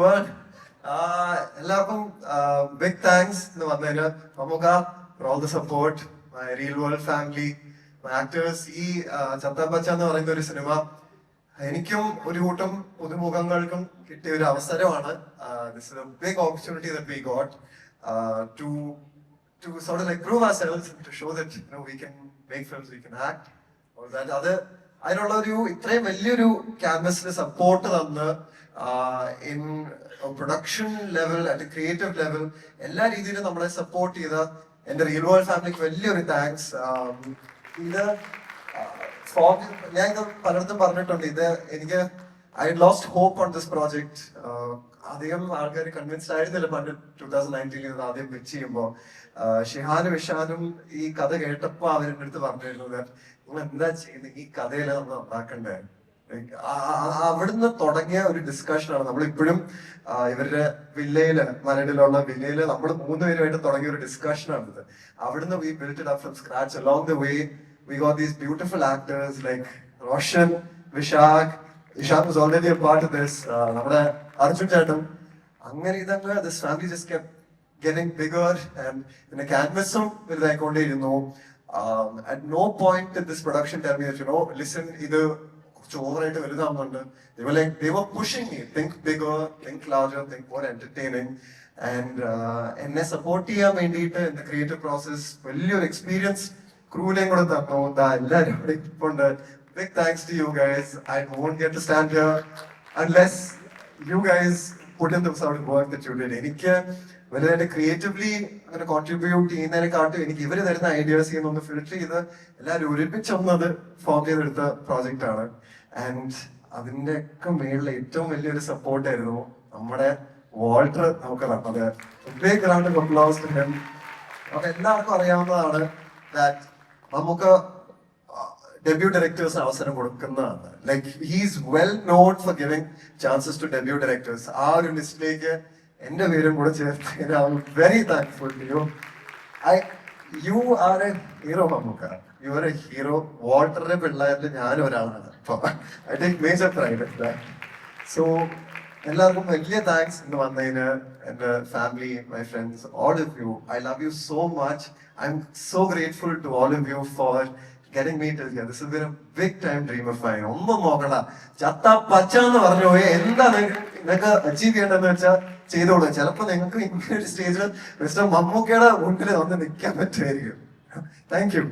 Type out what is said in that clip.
World എല്ലാവർക്കും big thanks എന്ന് വന്നതിന് നമുക്ക് all the support my real world family my actors ഈ ചത്തപ്പച്ച എന്ന് പറയുന്ന ഒരു സിനിമ എനിക്കും ഒരു കൂട്ടം പുതുമുഖങ്ങൾക്കും കിട്ടിയ ഒരു അവസരമാണ്. Big opportunity that we got to to know we can make films we can act. Or that. അത് അതിനുള്ള ഒരു ഇത്രയും വലിയൊരു ക്യാൻവസിന് സപ്പോർട്ട് തന്ന് in production level at creative level എല്ലാ രീതിയിലും നമ്മളെ സപ്പോർട്ട് ചെയ്ത എന്റെ റിയൽ വേൾഡ് ഫാമിലിക്ക് വലിയൊരു താങ്ക്സ് ഇത് ഞാൻ ഇത് പലയിടത്തും പറഞ്ഞിട്ടുണ്ട്. ഇത് എനിക്ക് I lost hope on this project അധികം ആൾക്കാർ കൺവിൻസ്ഡ് ആയിരുന്നില്ല പണ്ട് ടൂ തൗസൻഡ് നയന്റീനിൽ ഇത് ആദ്യം വെച്ച് ചെയ്യുമ്പോൾ ഷിഹാനും വിഷാനും ഈ കഥ കേട്ടപ്പോൾ അവരുടെ അടുത്ത് പറഞ്ഞിരുന്നു "that നിങ്ങൾ എന്താ ചെയ്യുന്നത് ഈ കഥയിൽ നമ്മൾ ഉണ്ടാക്കണ്ടേ അവിടുന്ന് തുടങ്ങിയ ഒരു ഡിസ്കഷനാണ് നമ്മൾ ഇപ്പോഴും ഇവരുടെ വില്ലയിൽ മരടിലുള്ള വില്ലയിൽ നമ്മൾ മൂന്നുപേരുമായിട്ട് തുടങ്ങിയ ഒരു ഡിസ്കഷൻ ആണിത് അവിടുന്ന് we built it up from scratch along the way we got these beautiful actors like Roshan Vishakh Ishaq was already a part this നമ്മുടെ അർജുൻ ചേട്ടൻ. അങ്ങനെ ഇതങ്ങ് this family just keep getting bigger and പിന്നെ ക്യാൻവസും വലുതായിക്കൊണ്ടേയിരുന്നു at no point in this production me listen ഇത് കുറച്ച് ഓവറായിട്ട് വലുതാവുന്നുണ്ട്. They were like they were think me think think more entertaining. And uh, എന്നെ സപ്പോർട്ട് ചെയ്യാൻ വേണ്ടിയിട്ട് എന്റെ ക്രിയേറ്റീവ് പ്രോസസ് വലിയൊരു എക്സ്പീരിയൻസ് ക്രൂവിനെയും കൂടെ തന്നു. ദാ എല്ലാവരും ഇവിടെ ഇരിപ്പുണ്ട്. Big thanks to you guys I won't get to stand here unless you guys put in the sound work that you did എനിക്ക് വലുതായിട്ട് ക്രിയേറ്റീവ്ലി അങ്ങനെ കോൺട്രിബ്യൂട്ട് ചെയ്യുന്നതിനെക്കാട്ടും എനിക്ക് ഇവർ തരുന്ന ഐഡിയാസ് ഒന്ന് ഫിൽറ്റർ ചെയ്ത് എല്ലാവരും ഒരുമിച്ചൊന്നത് ഫോം ചെയ്തെടുത്ത പ്രോജക്റ്റ് ആണ്. ആൻഡ് അതിന്റെ ഒക്കെ മേളിൽ ഏറ്റവും വലിയൊരു സപ്പോർട്ട് ആയിരുന്നു നമ്മുടെ വാൾട്ടർ നമുക്ക് തന്നത് ബിഗ് റൗണ്ട് ഓഫ് എല്ലാവർക്കും അറിയാവുന്നതാണ് ദാറ്റ് നമുക്ക് ഡെബ്യൂ ഡയറക്ടേഴ്സ് അവസരം കൊടുക്കുന്നതാണ്. Like he's well known for giving chances to debut directors ആ ഒരു ലിസ്റ്റിലേക്ക് എന്റെ പേരും കൂടെ ചേർത്ത് very thankful to you I you are a hero Mammukka. You are a hero വാൾട്ടറിന്റെ പിള്ളേരിൽ ഞാൻ ഒരാളാണ്. I take major pride so എല്ലാവർക്കും വലിയ താങ്ക്സ് ഇന്ന് വന്നതിന്. എന്റെ family my friends all of you I love you so much I am so grateful to all of you for getting meet till here this is been a big time dream of mine ഒന്നും നോക്കണ്ട. ചത്ത പച്ച എന്ന് പറഞ്ഞു പോയി എന്താ നിങ്ങൾക്ക് achieve ചെയ്യേണ്ടതെന്ന് വെച്ചാൽ ചെയ്തോളൂ. ചിലപ്പോ നിങ്ങൾക്ക് ഇങ്ങനെ ഒരു സ്റ്റേജിൽ മിസ്റ്റർ മമ്മൂക്കയുടെ മുന്നിൽ വന്ന് നിൽക്കാൻ പറ്റുമായിരിക്കും. Thank you